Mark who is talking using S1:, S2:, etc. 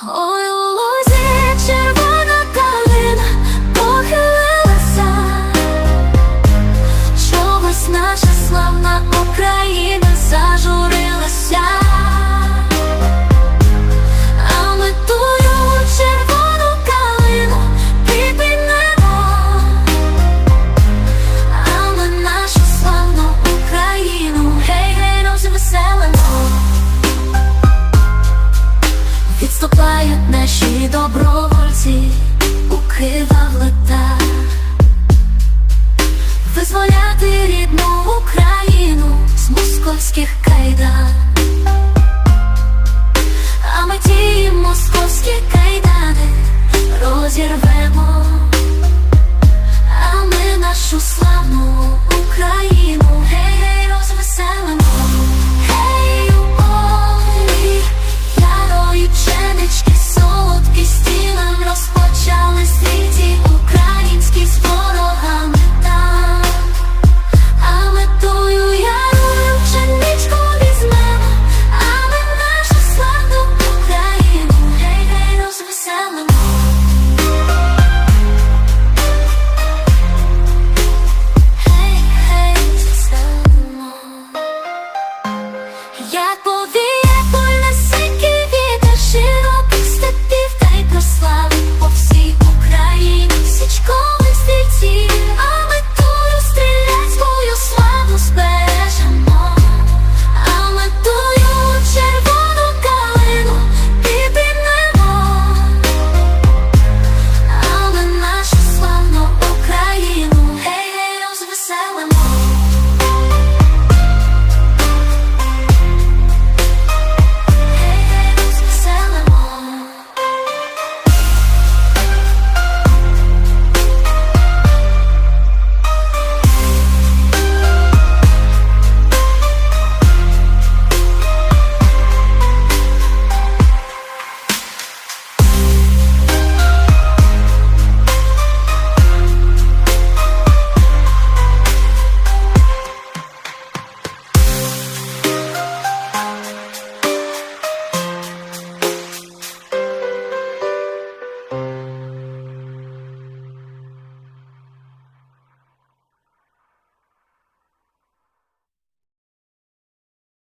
S1: Oh, Відступають наші добровольці у Кива влета Визволяти рідну Україну з московських кайдан. А ми діємо